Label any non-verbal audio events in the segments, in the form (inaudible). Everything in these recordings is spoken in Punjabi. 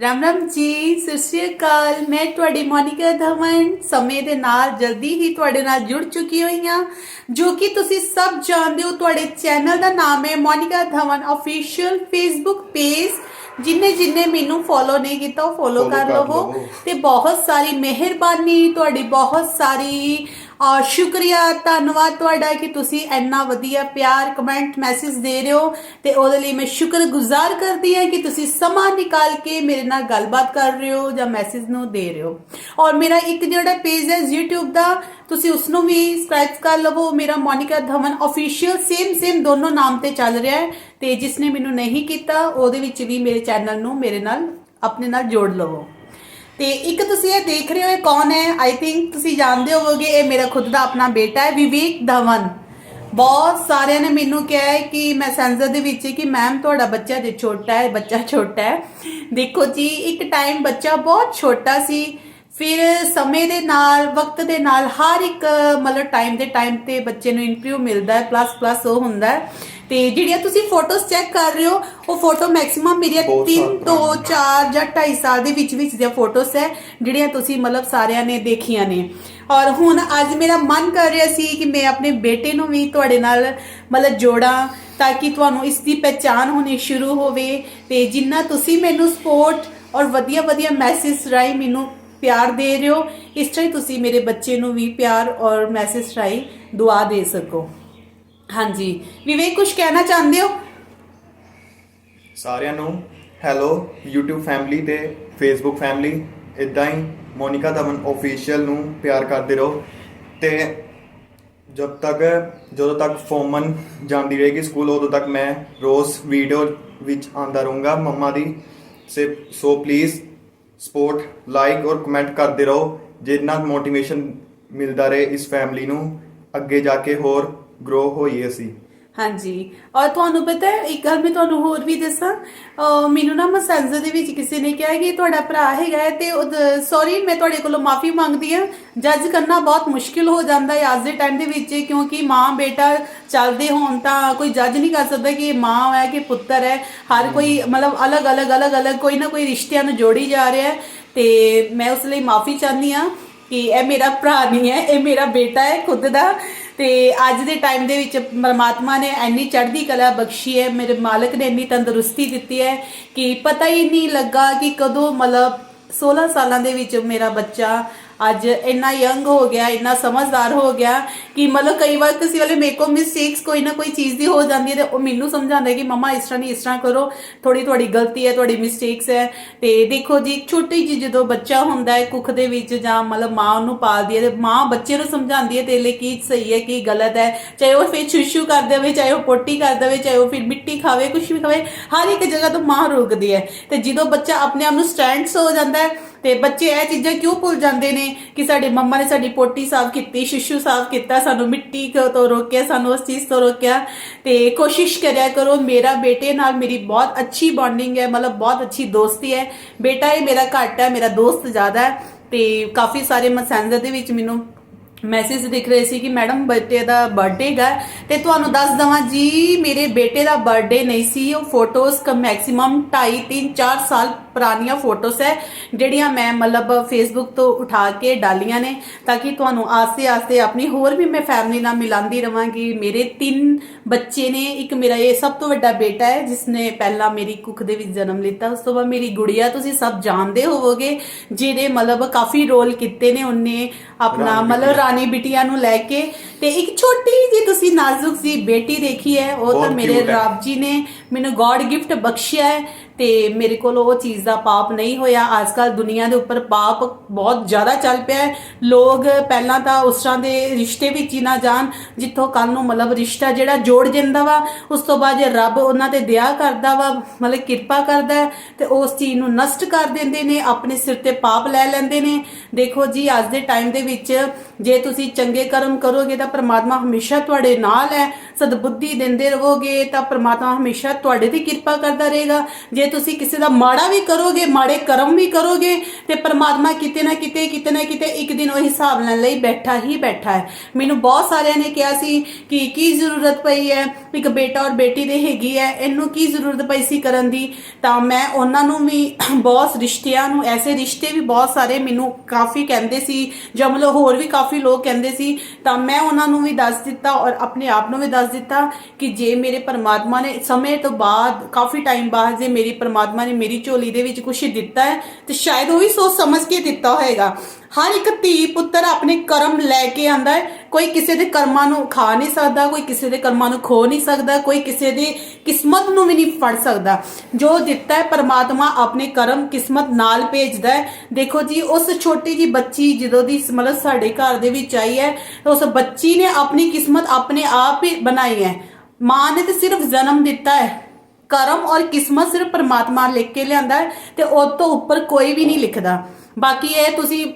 ਰਾਮ ਰਾਮ ਜੀ ਸਤਿ ਸ਼੍ਰੀ ਅਕਾਲ। ਮੈਂ ਤੁਹਾਡੀ ਮੋਨਿਕਾ ਧਵਨ। ਸਮੇਂ ਦੇ ਨਾਲ ਜਲਦੀ ਹੀ ਤੁਹਾਡੇ ਨਾਲ ਜੁੜ ਚੁੱਕੀ ਹੋਈ ਹਾਂ ਜੋ ਕਿ ਤੁਸੀਂ ਸਭ ਜਾਣਦੇ ਹੋ। ਤੁਹਾਡੇ ਚੈਨਲ ਦਾ ਨਾਮ ਹੈ Monika Dhawan official Facebook page ਜਿੰਨੇ ਜਿੰਨੇ ਮੈਨੂੰ ਫੋਲੋ ਨਹੀਂ ਕੀਤਾ ਉਹ ਫੋਲੋ ਕਰ ਲਵੋ। ਤੇ ਬਹੁਤ ਸਾਰੀ ਮਿਹਰਬਾਨੀ। ਤੁਹਾਡੀ ਬਹੁਤ ਸਾਰੀ ਔਰ ਸ਼ੁਕਰੀਆ, ਧੰਨਵਾਦ ਤੁਹਾਡਾ ਕਿ ਤੁਸੀਂ ਇੰਨਾ ਵਧੀਆ ਪਿਆਰ ਕਮੈਂਟ ਮੈਸੇਜ ਦੇ ਰਹੇ ਹੋ ਤੇ ਉਹਦੇ ਲਈ ਮੈਂ ਸ਼ੁਕਰਗੁਜ਼ਾਰ ਕਰਦੀ ਹਾਂ ਕਿ ਤੁਸੀਂ ਸਮਾਂ ਨਿਕਾਲ ਕੇ ਮੇਰੇ ਨਾਲ ਗੱਲਬਾਤ ਕਰ ਰਹੇ ਹੋ ਜਾਂ ਮੈਸੇਜ ਨੂੰ ਦੇ ਰਹੇ ਹੋ। ਔਰ ਮੇਰਾ ਇੱਕ ਜਿਹੜਾ ਪੇਜ ਹੈ YouTube ਦਾ, ਤੁਸੀਂ ਉਸ ਨੂੰ ਵੀ ਸਬਸਕ੍ਰਾਈਬ ਕਰ ਲਵੋ। ਮੇਰਾ Monika Dhawan official same same ਦੋਨੋਂ ਨਾਮ ਤੇ ਚੱਲ ਰਿਹਾ ਹੈ ਤੇ ਜਿਸ ਨੇ ਮੈਨੂੰ ਨਹੀਂ ਕੀਤਾ, ਉਹਦੇ ਵਿੱਚ ਵੀ ਮੇਰੇ ਚੈਨਲ ਨੂੰ ਮੇਰੇ ਨਾਲ, ਆਪਣੇ ਨਾਲ ਜੋੜ ਲਵੋ। ਤੇ ਇੱਕ ਤੁਸੀਂ ਇਹ ਦੇਖ ਰਹੇ ਹੋ, ਇਹ ਕੌਣ ਹੈ? ਆਈ ਥਿੰਕ ਤੁਸੀਂ ਜਾਣਦੇ ਹੋਵੋਗੇ, ਇਹ ਮੇਰਾ ਖੁਦ ਦਾ ਆਪਣਾ ਬੇਟਾ ਹੈ, ਵਿਵੇਕ ਧਵਨ। ਬਹੁਤ ਸਾਰਿਆਂ ਨੇ ਮੈਨੂੰ ਕਿਹਾ ਹੈ ਕਿ ਮੈਸੇਂਜਰ ਦੇ ਵਿੱਚ ਕਿ ਮੈਮ ਤੁਹਾਡਾ ਬੱਚਾ ਜੇ ਛੋਟਾ ਹੈ, ਬੱਚਾ ਛੋਟਾ ਹੈ। ਦੇਖੋ ਜੀ, ਇੱਕ ਟਾਈਮ ਬੱਚਾ ਬਹੁਤ ਛੋਟਾ ਸੀ, ਫਿਰ ਸਮੇਂ ਦੇ ਨਾਲ, ਵਕਤ ਦੇ ਨਾਲ ਹਰ ਇੱਕ, ਮਤਲਬ ਟਾਈਮ ਦੇ ਟਾਈਮ ਤੇ ਬੱਚੇ ਨੂੰ ਇੰਪਰੂਵ ਮਿਲਦਾ ਹੈ ਪਲੱਸ ਪਲੱਸ ਉਹ ਹੁੰਦਾ ਹੈ। ਤੇ ਜਿਹੜੀਆਂ ਤੁਸੀਂ ਫੋਟੋਜ਼ ਚੈੱਕ ਕਰ ਰਹੇ ਹੋ ਉਹ ਫੋਟੋ ਮੈਕਸਿਮਮ ਮੇਰੀਆਂ ਬਹੁਤ 3 ਸਾਲ ਤੋਂ 4 ਜਾਂ 2.5 ਸਾਲ ਦੇ ਵਿੱਚ ਵਿੱਚ ਦੀਆਂ ਫੋਟੋਜ਼ ਹੈ ਜਿਹੜੀਆਂ ਤੁਸੀਂ ਮਤਲਬ ਸਾਰਿਆਂ ਨੇ ਦੇਖੀਆਂ ਨੇ। ਔਰ ਹੁਣ ਅੱਜ ਮੇਰਾ ਮਨ ਕਰ ਰਿਹਾ ਸੀ ਕਿ ਮੈਂ ਆਪਣੇ ਬੇਟੇ ਨੂੰ ਵੀ ਤੁਹਾਡੇ ਨਾਲ ਮਤਲਬ ਜੋੜਾਂ ਤਾਂ ਕਿ ਤੁਹਾਨੂੰ ਇਸ ਦੀ ਪਹਿਚਾਨ ਹੋਣੀ ਸ਼ੁਰੂ ਹੋਵੇ ਤੇ ਜਿੰਨਾ ਤੁਸੀਂ ਮੈਨੂੰ ਸਪੋਰਟ ਔਰ ਵਧੀਆ ਵਧੀਆ ਮੈਸੇਜ ਰਾਹੀਂ ਮੈਨੂੰ ਪਿਆਰ ਦੇ ਰਹੇ ਹੋ ਇਸ ਤਰ੍ਹਾਂ ਹੀ ਤੁਸੀਂ ਮੇਰੇ ਬੱਚੇ ਨੂੰ ਵੀ ਪਿਆਰ ਔਰ ਮੈਸੇਜ ਰਾਹੀਂ ਦੁਆ ਦੇ ਸਕੋ। ਹਾਂਜੀ। ਵਿਵੇਕ ਕੁਝ ਕਹਿਣਾ ਚਾਹੁੰਦੇ ਹੋ? ਸਾਰਿਆਂ ਨੂੰ ਹੈਲੋ, YouTube ਫੈਮਿਲੀ ਤੇ Facebook ਫੈਮਿਲੀ ਇਦਾਂ ਹੀ ਮੋਨਿਕਾ ਧਵਨ ਅਫੀਸ਼ੀਅਲ ਨੂੰ ਪਿਆਰ ਕਰਦੇ ਰਹੋ। ਤੇ ਜਦ ਤੱਕ, ਜਦੋਂ ਤੱਕ ਫੋਮਨ ਜਾਂਦੀ ਰਹੇਗੀ ਸਕੂਲ, ਉਦੋਂ ਤੱਕ ਮੈਂ ਰੋਜ਼ ਵੀਡੀਓ ਵਿੱਚ ਆਂਦਾ ਰਹੂੰਗਾ ਮੰਮਾ ਦੀ। Say so please support like ਔਰ ਕਮੈਂਟ ਕਰਦੇ ਰਹੋ। ਜਿੰਨਾ ਮੋਟੀਵੇਸ਼ਨ ਮਿਲਦਾ ਰਹੇ ਇਸ ਫੈਮਿਲੀ ਨੂੰ, ਅੱਗੇ ਜਾ ਕੇ ਹੋਰ ਗਰੋ ਹੋਈਏ ਅਸੀਂ। ਹਾਂਜੀ। ਔਰ ਤੁਹਾਨੂੰ ਪਤਾ ਹੈ ਇੱਕ ਗੱਲ ਮੈਂ ਤੁਹਾਨੂੰ ਹੋਰ ਵੀ ਦੱਸਾਂ ਅਹ ਮੈਨੂੰ ਨਾ ਮੈਸੇਂਜਰ ਦੇ ਵਿੱਚ ਕਿਸੇ ਨੇ ਕਿਹਾ ਕਿ ਤੁਹਾਡਾ ਭਰਾ ਹੈਗਾ ਹੈ ਤੇ ਸੌਰੀ ਮੈਂ ਤੁਹਾਡੇ ਕੋਲੋਂ ਮਾਫੀ ਮੰਗਦੀ ਹਾਂ। ਜੱਜ ਕਰਨਾ ਬਹੁਤ ਮੁਸ਼ਕਿਲ ਹੋ ਜਾਂਦਾ ਹੈ ਅੱਜ ਦੇ ਟਾਈਮ ਦੇ ਵਿੱਚ ਕਿਉਂਕਿ ਮਾਂ ਬੇਟਾ ਚੱਲਦੇ ਹੋਣ ਤਾਂ ਕੋਈ ਜੱਜ ਨਹੀਂ ਕਰ ਸਕਦਾ ਕਿ ਇਹ ਮਾਂ ਹੈ ਕਿ ਪੁੱਤਰ ਹੈ। ਹਰ ਕੋਈ ਮਤਲਬ ਅਲੱਗ ਅਲੱਗ ਅਲੱਗ ਅਲੱਗ ਕੋਈ ਨਾ ਕੋਈ ਰਿਸ਼ਤਿਆਂ ਨੂੰ ਜੋੜੀ ਜਾ ਰਿਹਾ ਹੈ। ਤੇ ਮੈਂ ਉਸ ਲਈ ਮਾਫੀ ਚਾਹੁੰਦੀ ਹਾਂ ਕਿ ਇਹ ਮੇਰਾ ਭਰਾ ਨਹੀਂ ਹੈ ਇਹ ਮੇਰਾ ਬੇਟਾ ਹੈ ਖੁਦ ਦਾ। ਤੇ ਅੱਜ ਦੇ ਟਾਈਮ ਦੇ ਵਿੱਚ ਪਰਮਾਤਮਾ ਨੇ ਇੰਨੀ ਚੜ੍ਹਦੀ ਕਲਾ ਬਖਸ਼ੀ ਹੈ, ਮੇਰੇ ਮਾਲਕ ਨੇ ਇੰਨੀ ਤੰਦਰੁਸਤੀ ਦਿੱਤੀ ਹੈ ਕਿ ਪਤਾ ਹੀ ਨਹੀਂ ਲੱਗਾ ਕਿ ਕਦੋਂ ਮਤਲਬ 16 ਸਾਲਾਂ ਦੇ ਵਿੱਚ ਮੇਰਾ ਬੱਚਾ ਅੱਜ ਇੰਨਾ ਯੰਗ ਹੋ ਗਿਆ, ਇੰਨਾ ਸਮਝਦਾਰ ਹੋ ਗਿਆ ਕਿ ਮਤਲਬ ਕਈ ਵਾਰ ਕਿਸੇ ਵੇਲੇ ਮੇਰੇ ਕੋਲ ਮਿਸਟੇਕਸ ਕੋਈ ਨਾ ਕੋਈ ਚੀਜ਼ ਦੀ ਹੋ ਜਾਂਦੀ ਹੈ ਤੇ ਉਹ ਮੈਨੂੰ ਸਮਝਾਉਂਦਾ ਕਿ ਮਮਾ ਇਸ ਤਰ੍ਹਾਂ ਨਹੀਂ, ਇਸ ਤਰ੍ਹਾਂ ਕਰੋ ਥੋੜੀ ਤੁਹਾਡੀ ਗਲਤੀ ਹੈ, ਤੁਹਾਡੀ ਮਿਸਟੇਕਸ ਹੈ ਤੇ ਦੇਖੋ ਜੀ, ਛੋਟੀ ਜਿਹੀ ਜਦੋਂ ਬੱਚਾ ਹੁੰਦਾ ਹੈ ਕੁੱਖ ਦੇ ਵਿੱਚ ਜਾਂ ਮਤਲਬ ਮਾਂ ਉਹਨੂੰ ਪਾਲਦੀ ਹੈ ਤੇ ਮਾਂ ਬੱਚੇ ਨੂੰ ਸਮਝਾਉਂਦੀ ਹੈ ਤੇਰੇ ਕੀ ਸਹੀ ਹੈ, ਕੀ ਗਲਤ ਹੈ, ਚਾਹੇ ਉਹ ਫਿਰ ਛੁਸ਼ੂ ਕਰ ਦੇਵੇ, ਚਾਹੇ ਉਹ ਪੋਟੀ ਕਰ ਦੇਵੇ, ਚਾਹੇ ਉਹ ਫਿਰ ਮਿੱਟੀ ਖਾਵੇ ਕੁਝ ਵੀ ਖਾਵੇ, ਹਰ ਇੱਕ ਜਗ੍ਹਾ ਤੋਂ ਮਾਂ ਰੁਕਦੀ ਹੈ ਤੇ ਜਦੋਂ ਬੱਚਾ ਆਪਣੇ ਆਪ ਨੂੰ ਸਟੈਂਡਸ ਹੋ ਜਾਂਦਾ ਹੈ ਤੇ ਬੱਚੇ ਇਹ ਚੀਜ਼ਾਂ ਕਿਉਂ ਭੁੱਲ ਜਾਂਦੇ ਨੇ ਕਿ ਸਾਡੇ ਮੰਮਾ ਨੇ ਸਾਡੀ ਪੋਟੀ ਸਾਫ਼ ਕੀਤੀ, ਸ਼ਿਸ਼ੂ ਸਾਫ਼ ਕੀਤਾ, ਸਾਨੂੰ ਮਿੱਟੀ ਤੋਂ ਰੋਕਿਆ, ਸਾਨੂੰ ਉਸ ਚੀਜ਼ ਤੋਂ ਰੋਕਿਆ ਤੇ ਕੋਸ਼ਿਸ਼ ਕਰਿਆ ਕਰੋ, ਮੇਰਾ ਬੇਟੇ ਨਾਲ ਮੇਰੀ ਬਹੁਤ ਅੱਛੀ ਬੌਂਡਿੰਗ ਹੈ, ਮਤਲਬ ਬਹੁਤ ਅੱਛੀ ਦੋਸਤੀ ਹੈ। ਬੇਟਾ ਇਹ ਮੇਰਾ ਘੱਟ ਹੈ, ਮੇਰਾ ਦੋਸਤ ਜ਼ਿਆਦਾ ਹੈ ਤੇ ਕਾਫੀ ਸਾਰੇ ਮੈਸੇਂਜਰ ਦੇ ਵਿੱਚ ਮੈਨੂੰ ਮੈਸੇਜ ਦਿਖ ਰਹੇ ਸੀ ਕਿ ਮੈਡਮ ਬਰਥਡੇ ਦਾ ਬਰਥਡੇ ਹੈ ਤੇ ਤੁਹਾਨੂੰ ਦੱਸ ਦਵਾਂ ਜੀ ਮੇਰੇ ਬੇਟੇ ਦਾ ਬਰਥਡੇ ਨਹੀਂ ਸੀ ਉਹ ਫੋਟੋਜ਼ ਕ ਮੈਕਸਿਮਮ 2.5 3 4 ਸਾਲ ਪੁਰਾਣੀਆਂ ਫੋਟੋਜ਼ ਹੈ ਜਿਹੜੀਆਂ ਮੈਂ ਮਤਲਬ ਫੇਸਬੁੱਕ ਤੋਂ ਉਠਾ ਕੇ ਡਾਲੀਆਂ ਨੇ ਤਾਂ ਕਿ ਤੁਹਾਨੂੰ ਆਸਤੇ ਆਪਣੀ ਹੋਰ ਵੀ ਮੈਂ ਫੈਮਿਲੀ ਨਾਲ ਮਿਲਾਉਂਦੀ ਰਵਾਂਗੀ। ਮੇਰੇ ਤਿੰਨ ਬੱਚੇ ਨੇ ਇੱਕ ਮੇਰਾ ਇਹ ਸਭ ਤੋਂ ਵੱਡਾ ਬੇਟਾ ਹੈ ਜਿਸ ਨੇ ਪਹਿਲਾਂ ਮੇਰੀ ਕੁੱਖ ਦੇ ਵਿੱਚ ਜਨਮ ਲਿੱਤਾ ਉਸ ਤੋਂ ਬਾਅਦ ਮੇਰੀ ਗੁੜੀਆ ਤੁਸੀਂ ਸਭ ਜਾਣਦੇ ਹੋਵੋਗੇ ਜਿਹਦੇ ਮਤਲਬ ਕਾਫੀ ਰੋਲ ਕੀਤੇ ਨੇ ਉਹਨੇ ਆਪਣਾ ਮਤਲਬ ਰਾਣੀ ਬਿਟੀਆ ਨੂੰ ਲੈ ਕੇ ਤੇ ਇੱਕ ਛੋਟੀ ਜੀ ਤੁਸੀਂ ਨਾਜ਼ੁਕ ਸੀ ਬੇਟੀ ਦੇਖੀ ਹੈ ਉਹ ਤਾਂ ਬਹੁਤ ਮੇਰੇ cute ਹੈ। ਰੱਬ ਜੀ ਨੇ ਮੈਨੂੰ ਗੋਡ ਗਿਫਟ ਬਖਸ਼ਿਆ ਹੈ ਤੇ ਮੇਰੇ ਕੋਲ ਉਹ ਚੀਜ਼ ਦਾ ਪਾਪ ਨਹੀਂ ਹੋਇਆ। ਅੱਜ ਕੱਲ ਦੁਨੀਆ ਦੇ ਉੱਪਰ ਪਾਪ ਬਹੁਤ ਜ਼ਿਆਦਾ ਚੱਲ ਪਿਆ ਹੈ। ਲੋਕ ਪਹਿਲਾਂ ਤਾਂ ਉਸ ਤਰ੍ਹਾਂ ਦੇ ਰਿਸ਼ਤੇ ਵਿੱਚ ਹੀ ਨਾ ਜਾਣ, ਜਿੱਥੋਂ ਕੱਲ ਨੂੰ ਮਤਲਬ ਰਿਸ਼ਤਾ ਜਿਹੜਾ ਜੋੜ ਜਾਂਦਾ ਵਾ, ਉਸ ਤੋਂ ਬਾਅਦ ਜੇ ਰੱਬ ਉਹਨਾਂ ਤੇ ਦਇਆ ਕਰਦਾ ਵਾ, ਮਤਲਬ ਕਿਰਪਾ ਕਰਦਾ ਹੈ, ਤੇ ਉਸ ਚੀਜ਼ ਨੂੰ ਨਸ਼ਟ ਕਰ ਦਿੰਦੇ ਨੇ, ਆਪਣੇ ਸਿਰ ਤੇ ਪਾਪ ਲੈ ਲੈਂਦੇ ਨੇ। ਦੇਖੋ ਜੀ, ਅੱਜ ਦੇ ਟਾਈਮ ਦੇ ਵਿੱਚ ਜੇ ਤੁਸੀਂ ਚੰਗੇ ਕਰਮ ਕਰੋਗੇ ਤਾਂ ਪ੍ਰਮਾਤਮਾ ਹਮੇਸ਼ਾ ਤੁਹਾਡੇ ਨਾਲ ਹੈ। ਸਦਬੁੱਧੀ ਦਿੰਦੇ ਰਹੋਗੇ ਤਾਂ ਪ੍ਰਮਾਤਮਾ ਹਮੇਸ਼ਾ ਤੁਹਾਡੇ ਤੇ ਕਿਰਪਾ ਕਰਦਾ ਰਹੇਗਾ। ਜੇ ਤੁਸੀਂ ਕਿਸੇ ਦਾ ਮਾੜਾ ਵੀ ਕਰੋਗੇ, ਮਾੜੇ ਕਰਮ ਵੀ ਕਰੋਗੇ, ਤੇ ਪਰਮਾਤਮਾ ਕਿਤੇ ਨਾ ਕਿਤੇ ਕਿਤੇ ਨਾ ਕਿਤੇ ਇੱਕ ਦਿਨ ਉਹ ਹਿਸਾਬ ਲੈਣ ਲਈ ਬੈਠਾ ਹੀ ਬੈਠਾ ਹੈ। ਮੈਨੂੰ ਬਹੁਤ ਸਾਰਿਆਂ ਨੇ ਕਿਹਾ ਸੀ ਕਿ ਕੀ ਜ਼ਰੂਰਤ ਪਈ ਹੈ? ਇੱਕ ਬੇਟਾ ਔਰ ਬੇਟੀ ਦੇ ਹੈਗੀ ਹੈ, ਇਹਨੂੰ ਕੀ ਜ਼ਰੂਰਤ ਪਈ ਸੀ ਕਰਨ ਦੀ? ਤਾਂ ਮੈਂ ਉਹਨਾਂ ਨੂੰ ਵੀ (clears throat) ਬਹੁਤ ਰਿਸ਼ਤਿਆਂ ਨੂੰ, ਐਸੇ ਰਿਸ਼ਤੇ ਵੀ ਬਹੁਤ ਸਾਰੇ ਮੈਨੂੰ ਕਾਫੀ ਕਹਿੰਦੇ ਸੀ ਜਾਂ ਮਤਲਬ ਹੋਰ ਵੀ ਕਾਫੀ ਲੋਕ ਕਹਿੰਦੇ ਸੀ। ਤਾਂ ਮੈਂ ਉਹਨਾਂ ਨੂੰ ਵੀ ਦੱਸ ਦਿੱਤਾ ਔਰ ਆਪਣੇ ਆਪ ਨੂੰ ਵੀ ਦੱਸ ਦਿੱਤਾ ਕਿ ਜੇ ਮੇਰੇ ਪਰਮਾਤਮਾ ਨੇ ਸਮੇਂ ਤੋਂ ਬਾਅਦ, ਕਾਫੀ ਟਾਈਮ ਬਾਅਦ ਜੇ ਮੇਰੀ ਪਰਮਾਤਮਾ ਨੇ ਮੇਰੀ ਝੋਲੀ ਦੇ ਵਿੱਚ ਕੁਝ ਦਿੱਤਾ ਹੈ ਤੇ ਸ਼ਾਇਦ ਉਹ ਵੀ ਸੋਚ ਸਮਝ ਕੇ ਦਿੱਤਾ ਹੋਏਗਾ। ਹਰ ਇੱਕ ਧੀ ਪੁੱਤਰ ਆਪਣੇ ਕਰਮ ਲੈ ਕੇ ਆਂਦਾ ਹੈ। ਕੋਈ ਕਿਸੇ ਦੇ ਕਰਮਾਂ ਨੂੰ ਖਾ ਨਹੀਂ ਸਕਦਾ, ਕੋਈ ਕਿਸੇ ਦੇ ਕਰਮਾਂ ਨੂੰ ਖੋ ਨਹੀਂ ਸਕਦਾ, ਕੋਈ ਕਿਸੇ ਦੀ ਕਿਸਮਤ ਨੂੰ ਵੀ ਨਹੀਂ ਫੜ ਸਕਦਾ। ਜੋ ਦਿੱਤਾ ਹੈ, ਪਰਮਾਤਮਾ ਆਪਣੇ ਕਰਮ, ਕਿਸਮਤ ਨਾਲ ਭੇਜਦਾ ਹੈ। ਦੇਖੋ ਜੀ, ਉਸ ਛੋਟੀ ਜੀ ਬੱਚੀ ਜਦੋਂ ਦੀ ਮਤਲਬ ਸਾਡੇ ਘਰ ਦੇ ਵਿੱਚ ਆਈ ਹੈ, ਉਸ ਬੱਚੀ ਨੇ ਆਪਣੀ ਕਿਸਮਤ ਆਪਣੇ ਆਪ ਹੀ ਬਣਾਈ ਹੈ। ਮਾਂ ਨੇ ਤੇ ਸਿਰਫ ਜਨਮ ਦਿੱਤਾ ਹੈ। ਕਰਮ ਔਰ ਕਿਸਮਤ ਸਿਰਫ ਪਰਮਾਤਮਾ ਲਿਖ ਕੇ ਲਿਆਂਦਾ ਹੈ ਤੇ ਉਸ ਤੋਂ ਉੱਪਰ ਕੋਈ ਵੀ ਨਹੀਂ ਲਿਖਦਾ। ਬਾਕੀ ਇਹ ਤੁਸੀਂ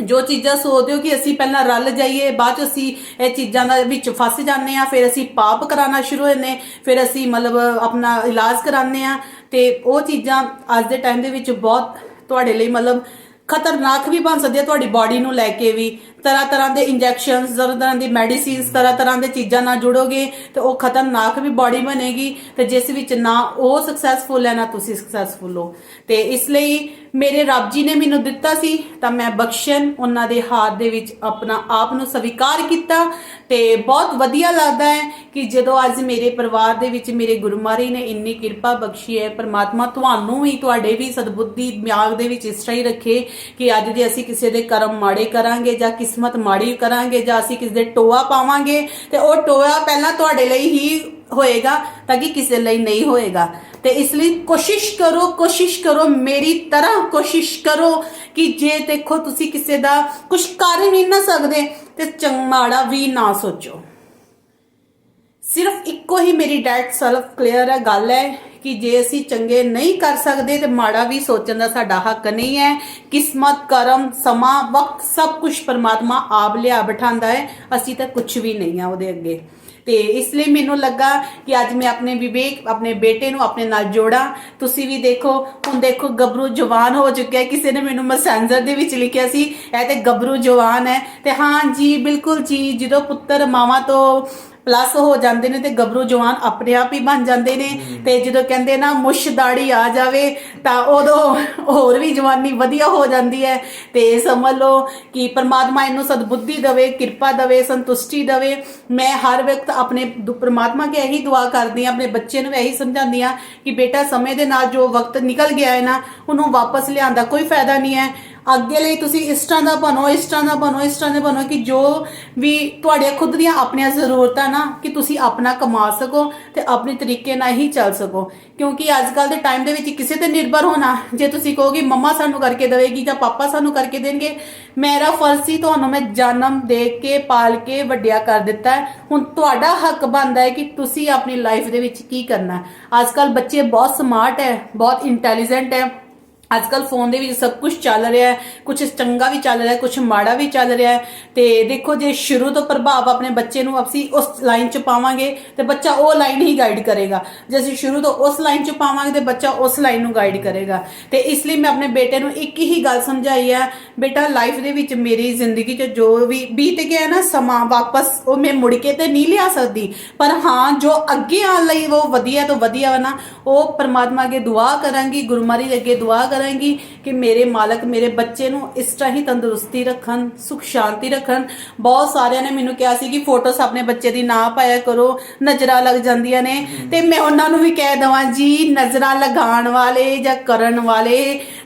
ਜੋ ਚੀਜ਼ਾਂ ਸੋਚਦੇ ਹੋ ਕਿ ਅਸੀਂ ਪਹਿਲਾਂ ਰਲ ਜਾਈਏ, ਬਾਅਦ ਚ ਅਸੀਂ ਇਹ ਚੀਜ਼ਾਂ ਦਾ ਵਿੱਚ ਫਸ ਜਾਂਦੇ ਆ ਫਿਰ ਅਸੀਂ ਪਾਪ ਕਰਾਉਣਾ ਸ਼ੁਰੂ ਹੋ ਜਾਂਦੇ ਫਿਰ ਅਸੀਂ ਮਤਲਬ ਆਪਣਾ ਇਲਾਜ ਕਰਾਉਂਦੇ ਆ ਤੇ ਉਹ ਚੀਜ਼ਾਂ ਅੱਜ ਦੇ ਟਾਈਮ ਦੇ ਵਿੱਚ ਬਹੁਤ ਤੁਹਾਡੇ ਲਈ ਮਤਲਬ ਖਤਰਨਾਕ ਵੀ ਬਣ ਸਕਦੀ ਹੈ ਤੁਹਾਡੀ ਬਾਡੀ ਨੂੰ ਲੈ ਕੇ ਵੀ। ਤਰ੍ਹਾਂ ਤਰ੍ਹਾਂ ਦੇ ਇੰਜੈਕਸ਼ਨਸ ਤਰ੍ਹਾਂ ਤਰ੍ਹਾਂ ਦੀ ਮੈਡੀਸਿਨਸ ਤਰ੍ਹਾਂ ਤਰ੍ਹਾਂ ਦੇ ਚੀਜ਼ਾਂ ਨਾਲ ਜੁੜੋਗੇ ਤੇ ਉਹ ਖਤਰਨਾਕ ਵੀ ਬਾਡੀ ਬਣੇਗੀ ਤੇ ਜਿਸ ਵਿੱਚ ਨਾ ਉਹ ਸਕਸੈਸਫੁਲ ਹੈ, ਨਾ ਤੁਸੀਂ ਸਕਸੈਸਫੁਲ ਹੋ। ਤੇ ਇਸ ਲਈ ਮੇਰੇ ਰੱਬ ਜੀ ਨੇ ਮੈਨੂੰ ਦਿੱਤਾ ਸੀ, ਤਾਂ ਮੈਂ ਬਖਸ਼ਣ ਉਹਨਾਂ ਦੇ ਹੱਥ ਦੇ ਵਿੱਚ ਆਪਣਾ ਆਪ ਨੂੰ ਸਵੀਕਾਰ ਕੀਤਾ ਤੇ ਬਹੁਤ ਵਧੀਆ ਲੱਗਦਾ ਹੈ ਕਿ ਜਦੋਂ ਅੱਜ ਮੇਰੇ ਪਰਿਵਾਰ ਦੇ ਵਿੱਚ ਮੇਰੇ ਗੁਰੂ ਮਹਾਰਾਜ ਨੇ ਇੰਨੀ ਕਿਰਪਾ ਬਖਸ਼ੀ ਹੈ, ਪ੍ਰਮਾਤਮਾ ਤੁਹਾਨੂੰ ਵੀ, ਤੁਹਾਡੇ ਵੀ ਸਦਬੁੱਧੀ ਦਿਮਾਗ ਦੇ ਵਿੱਚ ਇਸ ਤਰ੍ਹਾਂ ਹੀ ਰੱਖੇ ਕਿ ਅੱਜ ਦੇ ਅਸੀਂ ਕਿਸੇ ਦੇ ਕਰਮ ਮਾੜੇ ਕਰਾਂਗੇ ਜਾਂ ਕਿਸਮਤ ਮਾੜੀ ਕਰਾਂਗੇ ਜਾਂ ਅਸੀਂ ਕਿਸੇ ਦੇ ਟੋਆ ਪਾਵਾਂਗੇ, ਤੇ ਉਹ ਟੋਆ ਪਹਿਲਾਂ ਤੁਹਾਡੇ ਲਈ ਹੀ ਹੋਏਗਾ ਤਾਂ ਕਿ ਕਿਸੇ ਲਈ ਨਹੀਂ ਹੋਏਗਾ। ਤੇ ਇਸ ਲਈ ਕੋਸ਼ਿਸ਼ ਕਰੋ ਕੋਸ਼ਿਸ਼ ਕਰੋ, ਮੇਰੀ ਤਰ੍ਹਾਂ ਕੋਸ਼ਿਸ਼ ਕਰੋ ਕਿ ਜੇ ਦੇਖੋ ਤੁਸੀਂ ਕਿਸੇ ਦਾ ਕੁਝ ਕਰ ਵੀ ਨਾ ਸਕਦੇ, ਤੇ ਚੰਗਾੜਾ ਵੀ ਨਾ ਸੋਚੋ। ਸਿਰਫ ਇੱਕੋ ਹੀ ਮੇਰੀ ਡੈਟ ਸੈਲਫ ਕਲੀਅਰ ਹੈ, ਗੱਲ ਹੈ ਕਿ ਜੇ ਅਸੀਂ ਚੰਗੇ ਨਹੀਂ ਕਰ ਸਕਦੇ ਤੇ ਮਾੜਾ ਵੀ ਸੋਚਣ ਦਾ ਸਾਡਾ ਹੱਕ ਨਹੀਂ ਹੈ। ਕਿਸਮਤ, ਕਰਮ, ਸਮਾਂ, ਵਕਤ ਸਭ ਕੁਝ ਪਰਮਾਤਮਾ ਆਪ ਲਿਆ ਬਿਠਾਉਂਦਾ ਹੈ। ਅਸੀਂ ਤਾਂ ਕੁਝ ਵੀ ਨਹੀਂ ਆ ਉਹਦੇ ਅੱਗੇ। ਤੇ ਇਸ ਲਈ ਮੈਨੂੰ ਲੱਗਾ ਕਿ ਅੱਜ ਮੈਂ ਆਪਣੇ ਵਿਵੇਕ, ਆਪਣੇ ਬੇਟੇ ਨੂੰ ਆਪਣੇ ਨਾਲ ਜੋੜਾਂ। ਤੁਸੀਂ ਵੀ ਦੇਖੋ, ਹੁਣ ਦੇਖੋ ਗੱਭਰੂ ਜਵਾਨ ਹੋ ਚੁੱਕਿਆ ਕਿਸੇ ਨੇ ਮੈਨੂੰ ਮੈਸੇਂਜਰ ਦੇ ਵਿੱਚ ਲਿਖਿਆ ਸੀ, ਇਹ ਤੇ ਗੱਭਰੂ ਜਵਾਨ ਹੈ। ਤੇ ਹਾਂ ਜੀ, ਬਿਲਕੁਲ ਜੀ, ਜਦੋਂ ਪੁੱਤਰ ਮਾਵਾਂ ਤੋਂ ਪਲੱਸ ਹੋ ਜਾਂਦੇ ਨੇ ਤੇ ਗੱਭਰੂ ਜਵਾਨ ਆਪਣੇ ਆਪ ਹੀ ਬਣ ਜਾਂਦੇ ਨੇ ਤੇ ਜਦੋਂ ਕਹਿੰਦੇ ਨਾ ਮੁੱਛ ਦਾੜੀ ਆ ਜਾਵੇ ਤਾਂ ਉਦੋਂ ਹੋਰ ਵੀ ਜਵਾਨੀ ਵਧੀਆ ਹੋ ਜਾਂਦੀ ਹੈ। ਤੇ ਸਮਝ ਲਓ ਕਿ ਪਰਮਾਤਮਾ ਇਹਨੂੰ ਸਦਬੁੱਧੀ ਦੇਵੇ ਕਿਰਪਾ ਦੇਵੇ ਸੰਤੁਸ਼ਟੀ ਦੇਵੇ। ਮੈਂ ਹਰ ਵਕਤ ਆਪਣੇ ਪਰਮਾਤਮਾ ਕੇ ਇਹੀ ਦੁਆ ਕਰਦੀ ਹਾਂ ਆਪਣੇ ਬੱਚੇ ਨੂੰ ਇਹੀ ਸਮਝਾਉਂਦੀ ਹਾਂ ਕਿ ਬੇਟਾ ਸਮੇਂ ਦੇ ਨਾਲ ਜੋ ਵਕਤ ਨਿਕਲ ਗਿਆ ਹੈ ਨਾ ਉਹਨੂੰ ਵਾਪਸ ਲਿਆਉਣ ਦਾ ਕੋਈ ਫਾਇਦਾ ਨਹੀਂ ਹੈ। ਅੱਗੇ ਲਈ ਤੁਸੀਂ ਇਸ ਤਰ੍ਹਾਂ ਦਾ ਬਣੋ, ਇਸ ਤਰ੍ਹਾਂ ਦਾ ਬਣੋ, ਇਸ ਤਰ੍ਹਾਂ ਦੇ ਬਣੋ ਕਿ ਜੋ ਵੀ ਤੁਹਾਡੇ ਖੁਦ ਦੀਆਂ ਆਪਣੀਆਂ ਜ਼ਰੂਰਤਾਂ ਨਾ, ਕਿ ਤੁਸੀਂ ਆਪਣਾ ਕਮਾ ਸਕੋ ਤੇ ਆਪਣੇ ਤਰੀਕੇ ਨਾਲ ਹੀ ਚੱਲ ਸਕੋ। ਕਿਉਂਕਿ ਅੱਜ ਕੱਲ ਦੇ ਟਾਈਮ ਦੇ ਵਿੱਚ ਕਿਸੇ ਤੇ ਨਿਰਭਰ ਹੋਣਾ, ਜੇ ਤੁਸੀਂ ਕਹੋਗੇ ਮੰਮਾ ਸਾਨੂੰ ਕਰਕੇ ਦੇਵੇਗੀ ਜਾਂ ਪਾਪਾ ਸਾਨੂੰ ਕਰਕੇ ਦੇਣਗੇ, ਮੇਰਾ ਫਰਜ਼ ਸੀ ਤੁਹਾਨੂੰ ਮੈਂ ਜਨਮ ਦੇ ਕੇ ਪਾਲ ਕੇ ਵੱਡਿਆ ਕਰ ਦਿੱਤਾ ਹੈ। ਹੁਣ ਤੁਹਾਡਾ ਹੱਕ ਬਣਦਾ ਹੈ ਕਿ ਤੁਸੀਂ ਆਪਣੀ ਲਾਈਫ ਦੇ ਵਿੱਚ ਕੀ ਕਰਨਾ ਅੱਜ ਕੱਲ ਬੱਚੇ ਬਹੁਤ ਸਮਾਰਟ ਹੈ, ਬਹੁਤ ਇੰਟੈਲੀਜੈਂਟ ਹੈ। ਅੱਜ ਕੱਲ ਫੋਨ ਦੇ ਵਿੱਚ ਸਭ ਕੁਝ ਚੱਲ ਰਿਹਾ ਹੈ ਕੁਝ ਚੰਗਾ ਵੀ ਚੱਲ ਰਿਹਾ ਹੈ ਕੁਝ ਮਾੜਾ ਵੀ ਚੱਲ ਰਿਹਾ ਹੈ। ਤੇ ਦੇਖੋ, ਜੇ ਸ਼ੁਰੂ ਤੋਂ ਪ੍ਰਭਾਵ ਆਪਣੇ ਬੱਚੇ ਨੂੰ ਅਸੀਂ ਉਸ ਲਾਈਨ 'ਚ ਪਾਵਾਂਗੇ, ਤੇ ਬੱਚਾ ਉਹ ਲਾਈਨ ਹੀ ਗਾਈਡ ਕਰੇਗਾ। ਜੇ ਅਸੀਂ ਸ਼ੁਰੂ ਤੋਂ ਉਸ ਲਾਈਨ 'ਚ ਪਾਵਾਂਗੇ, ਤੇ ਬੱਚਾ ਉਸ ਲਾਈਨ ਨੂੰ ਗਾਈਡ ਕਰੇਗਾ। ਤੇ ਇਸ ਲਈ ਮੈਂ ਆਪਣੇ ਬੇਟੇ ਨੂੰ ਇੱਕ ਹੀ ਗੱਲ ਸਮਝਾਈ ਹੈ, ਬੇਟਾ ਲਾਈਫ ਦੇ ਵਿੱਚ ਮੇਰੀ ਜ਼ਿੰਦਗੀ 'ਚ ਜੋ ਵੀ ਬੀਤ ਗਿਆ ਨਾ, ਸਮਾਂ ਵਾਪਸ ਉਹ ਮੈਂ ਮੁੜ ਕੇ ਤੇ ਨਹੀਂ ਲਿਆ ਸਕਦੀ। ਪਰ ਹਾਂ, ਜੋ ਅੱਗੇ ਆਉਣ ਲਈ ਉਹ ਵਧੀਆ ਤੋਂ ਵਧੀਆ ਵਾ ਨਾ, ਉਹ ਪਰਮਾਤਮਾ ਅੱਗੇ ਦੁਆ ਕਰਾਂਗੀ, ਗੁਰਮਾਰੀ ਦੇ ਅੱਗੇ ਦੁਆ ਕਰਾਂਗੀ ਕਿ ਮੇਰੇ ਮਾਲਕ, ਮੇਰੇ ਬੱਚੇ ਨੂੰ ਇਸ ਤਰ੍ਹਾਂ ਹੀ ਤੰਦਰੁਸਤੀ ਰੱਖਣ, ਸੁਖ ਸ਼ਾਂਤੀ ਰੱਖਣ। ਬਹੁਤ ਸਾਰਿਆਂ ਨੇ ਮੈਨੂੰ ਕਿਹਾ ਸੀ ਕਿ ਫੋਟੋਸ ਆਪਣੇ ਬੱਚੇ ਦੀ ਨਾ ਪਾਇਆ ਕਰੋ, ਨਜ਼ਰਾਂ ਲੱਗ ਜਾਂਦੀਆਂ ਨੇ। ਤੇ ਮੈਂ ਉਹਨਾਂ ਨੂੰ ਵੀ ਕਹਿ ਦਵਾਂ, ਜੀ, ਨਜ਼ਰਾਂ ਲਗਾਉਣ ਵਾਲੇ ਜਾਂ ਕਰਨ ਵਾਲੇ